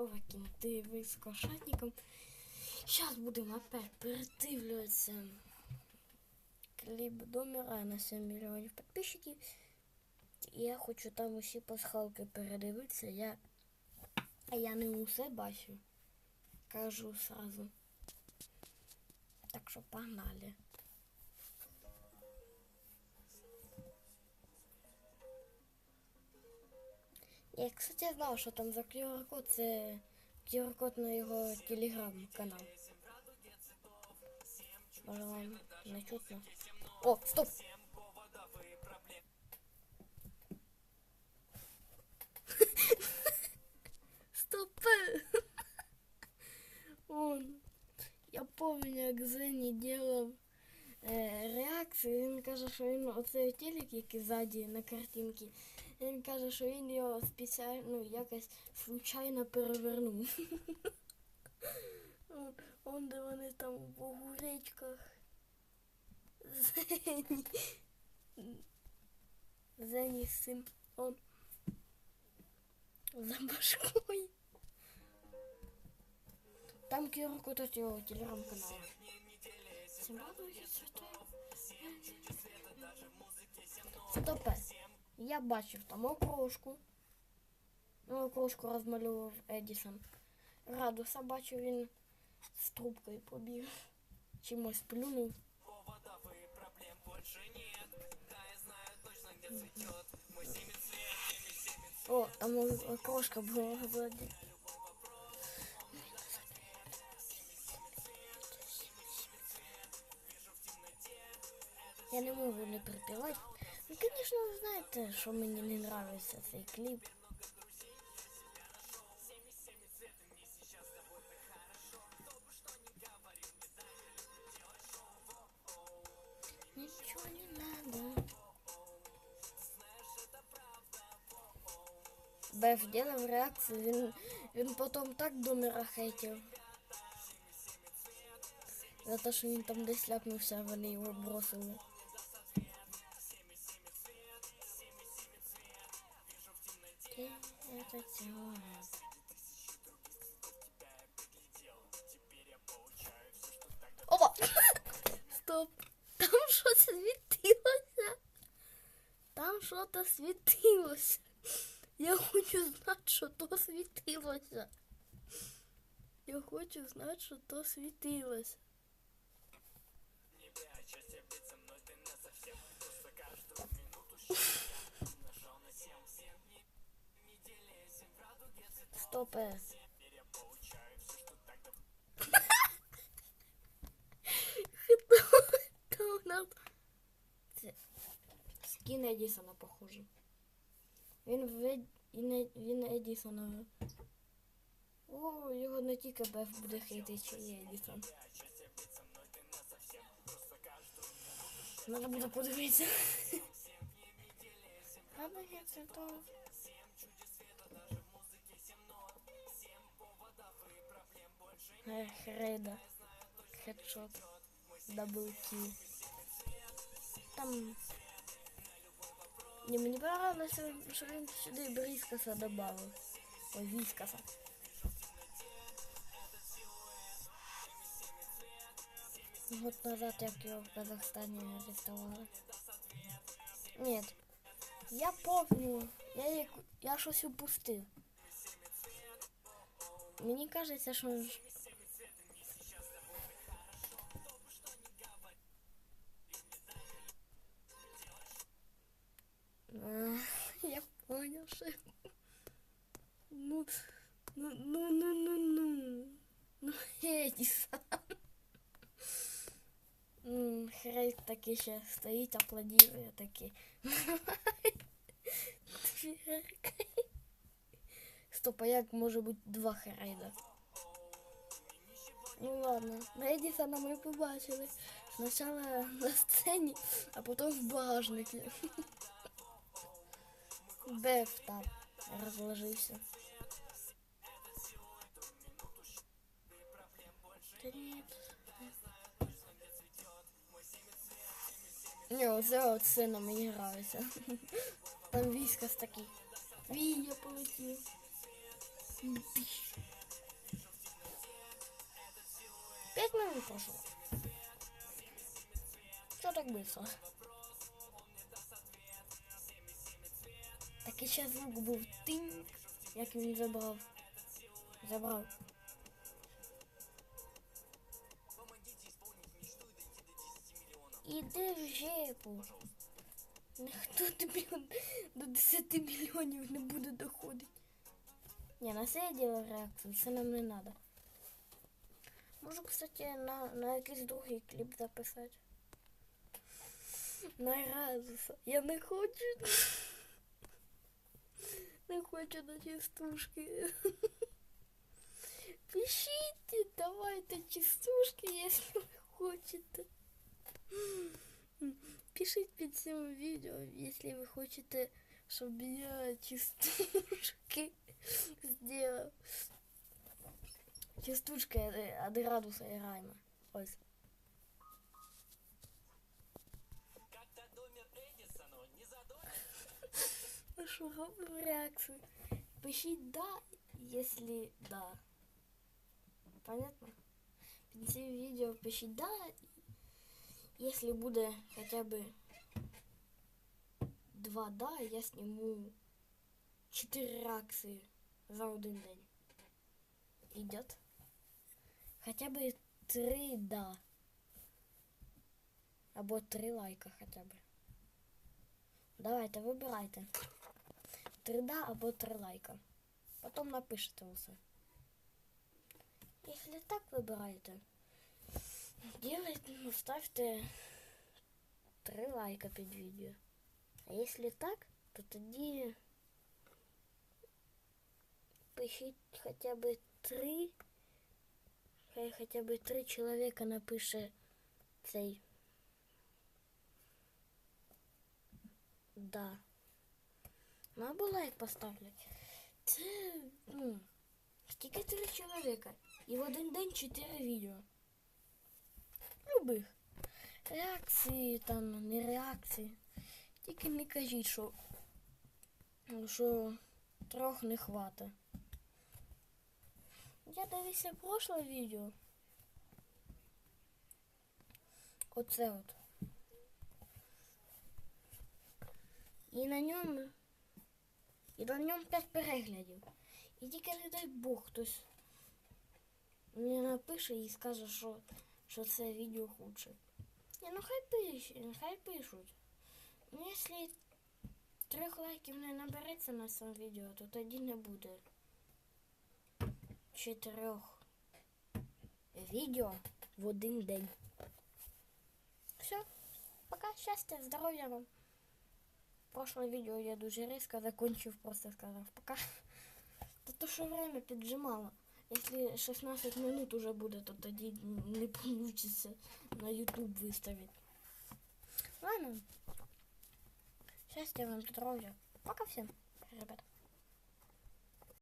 здорово, кінти, ви з кошатником. Сейчас будемо опять передивлюватися кліп Домера на 7 мільйонів підписчиків. Я хочу там усі пасхалки передивитися. Я... Я не усе бачу. Кажу сразу. Так що погнали. Я, кстати, знав, що там за QR-код це QR-код на його телеграм-канал. Може вам не? О, стоп! Стоп! Он. Я як Зені делав е, реакцію. Він каже, що він оцей телек, який ззаді на картинці, він каже, що він його спеціально ну, якось случайно перевернув. Он, де вони там в огуречках. Зені. Зені з цим. Он. За башкою. Там QR-код от його телеграм-каналу. Стопе. Я бачив там окрошку. Ну, окрошку розмалював Едісон. Радуса бачив він з трубкою побіг. Чимось плюнув. О, там окрошка була ззаді. Я не можу не припівати. Ну, звісно, ви знаєте, що мені не подобається цей кліп. Нічого не надо. Беф делав реакцію, він, він потім так домера хейтив. За те, що він там десь ляпнувся, вони його бросили. это делаешь. Опа! Стоп! Там щось світилося. Там що-то світилося. Я хочу знати, що то світилося. Я хочу знати, що то світилося. Це скін Едісона, похоже. Він в Ед... він, Ед- він Едісона. О, його не тільки Беф буде хейтити, чи є Едісон. Надо буде подивитися. Надо я це Рейда. Хедшот. Дабл килл. Там... Не, мені понравилось, що він сюди брискаса добавив. Ой, вискаса. Год назад, як його в Казахстані арестували. Нет. Я помню. Я, як- я щось упустив. Мені кажеться, що Я понял, что... Ну, ну, ну, ну, ну, ну. Ну, Эдисон. М, Хрейк таки ще стоїть, аплодує таки. Стоп, а як може бути два Хрейда? Ну ладно, на Едісона ми побачили. Спочатку на сцені, а потім в багажнику. Беф там разложился. Да нет. Не, оце от сина мені грається. Там віскас такий. Вій, я полетів. П'ять минут прошло. Что так быстро? І ще звук був тинь, як він забрав. Забрав. Іди в жепу. Ніхто тобі до 10 мільйонів не буде доходити. Ні, на це я діло реакцію, це нам не треба. Можу, кстати, на, на якийсь другий кліп записати. На Разуса. Я не хочу. Не хочу на частушки. Пишите, давайте частушки, если вы хочете. Пишіть під цим відео, якщо ви хочете, щоб я частушки сделал. Частушка е, від Радуса і Райма. Ось. Ну що, робимо реакцію. Пишіть да, если да. Понятно? Під цим відео пишіть да, если буде хоча б два да, я сниму 4 реакції за один день. Идет? Хотя бы три да. Або три лайка хотя бы. Давайте, вибирайте. Три да або три лайка. Потім напишете усе. Якщо так вибираєте, делайте, ну, ставте три лайка під відео. А якщо так, то тоді пишіть хоча б три. Хай хоча б три чоловіка напише цей. Да. Ну або лайк поставлять. Це, ну, тільки три чоловіка. І в один день чотири відео. Любих. Реакції там, не реакції. Тільки не кажіть, що, що трьох не хватить. Я дивився прошле відео. Оце от. І на ньому. І на ньому 5 переглядів. І тільки не дай Бог хтось мені напише і скаже, що, що це відео худше. Ні, ну хай пишуть, хай пишуть. Ну якщо трьох лайків не набереться на цьому відео, то тоді не буде чотирьох відео в один день. Все, пока, щастя, здоров'я вам. Прошлое видео я дуже резко закончив, просто сказав пока. Та то що время піджимало. Якщо 16 минут уже буде, то тоді не получится на YouTube выставить. Ладно. Счастья вам, здоровья. Пока всем, ребята.